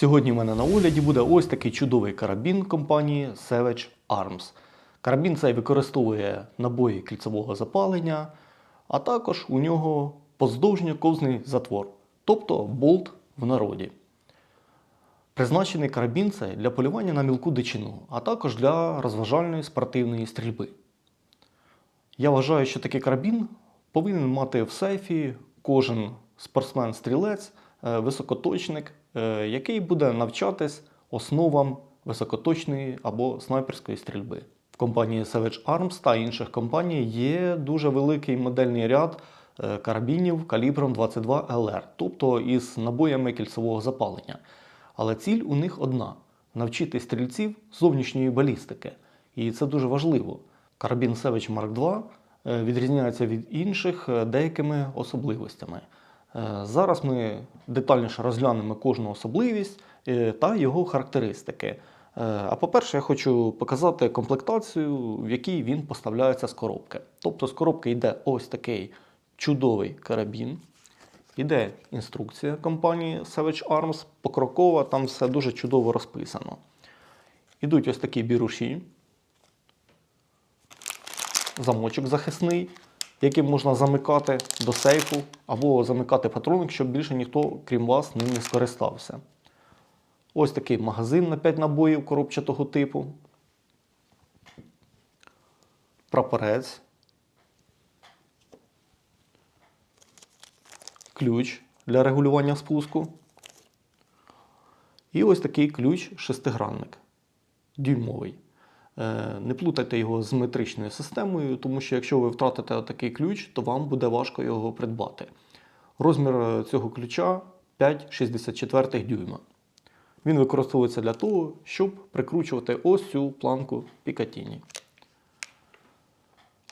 Сьогодні в мене на огляді буде ось такий чудовий карабін компанії Savage Arms. Карабін цей використовує набої кільцевого запалення, а також у нього поздовжньо-ковзний затвор, тобто болт в народі. Призначений карабін цей для полювання на мілку дичину, а також для розважальної спортивної стрільби. Я вважаю, що такий карабін повинен мати в сейфі кожен спортсмен-стрілець, високоточник, е, який буде навчатись основам високоточної або снайперської стрільби. В компанії Savage Arms та інших компаній є дуже великий модельний ряд е, карабінів калібром 22 LR, тобто із набоями кільцевого запалення. Але ціль у них одна навчити стрільців зовнішньої балістики. І це дуже важливо. Карабін Savage Mark II е, відрізняється від інших е, деякими особливостями. Е, Зараз ми детальніше розглянемо кожну особливість е, та його характеристики. Е, А по-перше, я хочу показати комплектацію, в якій він поставляється з коробки. Тобто з коробки йде ось такий чудовий карабін. Іде інструкція компанії Savage Arms, покрокова, там все дуже чудово розписано. Ідуть ось такі біруші, замочок захисний, яким можна замикати до сейфу або замикати патроник, щоб більше ніхто, крім вас, ним не скористався. Ось такий магазин на 5 набоїв коробчатого типу. Прапорець. Ключ для регулювання спуску. І ось такий ключ шестигранник дюймовий. Е, Не плутайте його з метричною системою, тому що якщо ви втратите такий ключ, то вам буде важко його придбати. Розмір е, цього ключа 5,64 дюйма. Він використовується для того, щоб прикручувати ось цю планку Пікатіні.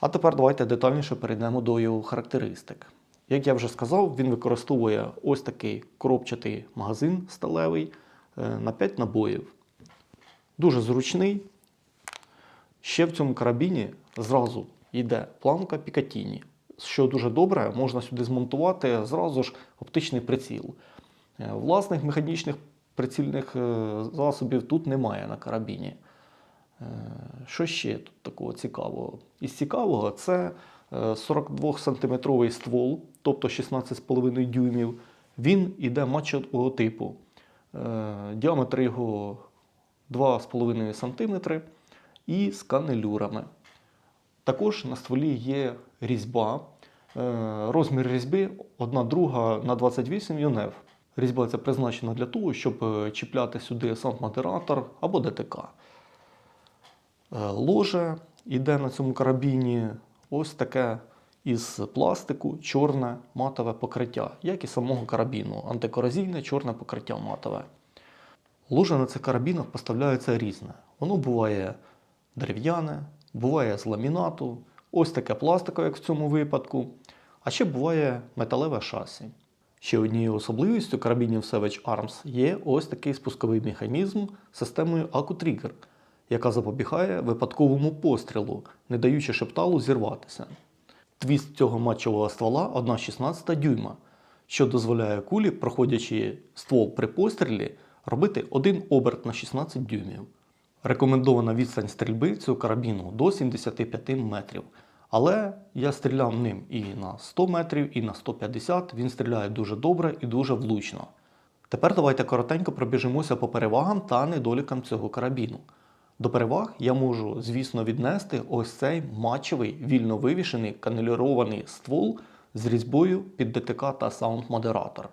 А тепер давайте детальніше перейдемо до його характеристик. Як я вже сказав, він використовує ось такий коробчатий магазин сталевий е, на 5 набоїв. Дуже зручний. Ще в цьому карабіні зразу йде планка Пікатіні. Що дуже добре, можна сюди змонтувати зразу ж оптичний приціл. Е, Власних механічних прицільних е, засобів тут немає на карабіні. Е, Що ще тут такого цікавого? Із цікавого це 42-сантиметровий ствол, тобто 16,5 дюймів. Він іде матчевого типу. Діаметр його 2,5 см і з канелюрами. Також на стволі є різьба. Е, Розмір різьби 1 друга на 28 юнев. Різьба це призначена для того, щоб е, чіпляти сюди сам модератор або ДТК. Е, Ложе йде на цьому карабіні ось таке із пластику чорне матове покриття, як і самого карабіну, антикорозійне чорне покриття матове. Ложе на цих карабінах поставляється різне. Воно буває дерев'яне, буває з ламінату, ось таке пластикове, як в цьому випадку, а ще буває металеве шасі. Ще однією особливістю карабінів Savage Arms є ось такий спусковий механізм з системою AcuTrigger, яка запобігає випадковому пострілу, не даючи шепталу зірватися. Твіст цього матчового ствола 1,16 дюйма, що дозволяє кулі, проходячи ствол при пострілі, робити один оберт на 16 дюймів. Рекомендована відстань стрільби цього карабіну до 75 метрів. Але я стріляв ним і на 100 метрів, і на 150. Він стріляє дуже добре і дуже влучно. Тепер давайте коротенько пробіжимося по перевагам та недолікам цього карабіну. До переваг я можу, звісно, віднести ось цей матчевий вільно вивішений каналірований ствол з різьбою під ДТК та саунд-модератор.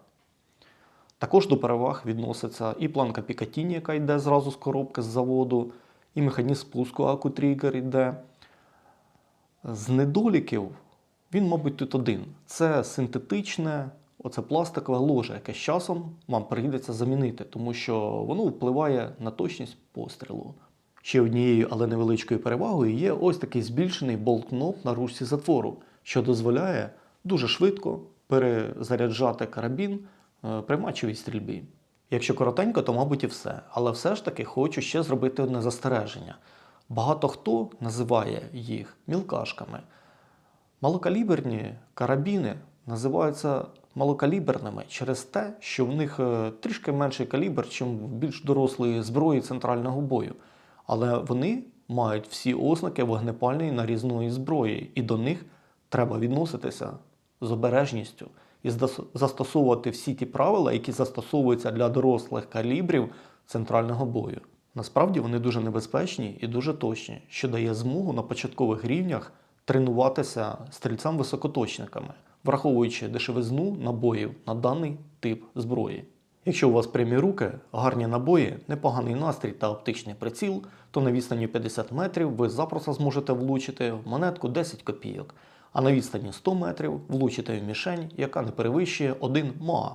Також до переваг відноситься і планка Пікатіні, яка йде зразу з коробки з заводу, і механізм спуску Акутрігер йде. З недоліків він, мабуть, тут один. Це синтетичне, оце пластикове ложе, яке з часом вам прийдеться замінити, тому що воно впливає на точність пострілу. Ще однією, але невеличкою перевагою є ось такий збільшений болт-кноп на ручці затвору, що дозволяє дуже швидко перезаряджати карабін при матчевій стрільбі. Якщо коротенько, то, мабуть, і все. Але все ж таки хочу ще зробити одне застереження. Багато хто називає їх мілкашками. Малокаліберні карабіни називаються малокаліберними через те, що в них е, трішки менший калібр, ніж в більш дорослої зброї центрального бою. Але вони мають всі ознаки вогнепальної нарізної зброї, і до них треба відноситися з обережністю і застосовувати всі ті правила, які застосовуються для дорослих калібрів центрального бою. Насправді вони дуже небезпечні і дуже точні, що дає змогу на початкових рівнях тренуватися стрільцям-високоточниками, враховуючи дешевизну набоїв на даний тип зброї. Якщо у вас прямі руки, гарні набої, непоганий настрій та оптичний приціл, то на відстані 50 метрів ви запросто зможете влучити в монетку 10 копійок, а на відстані 100 метрів влучите в мішень, яка не перевищує 1 МА.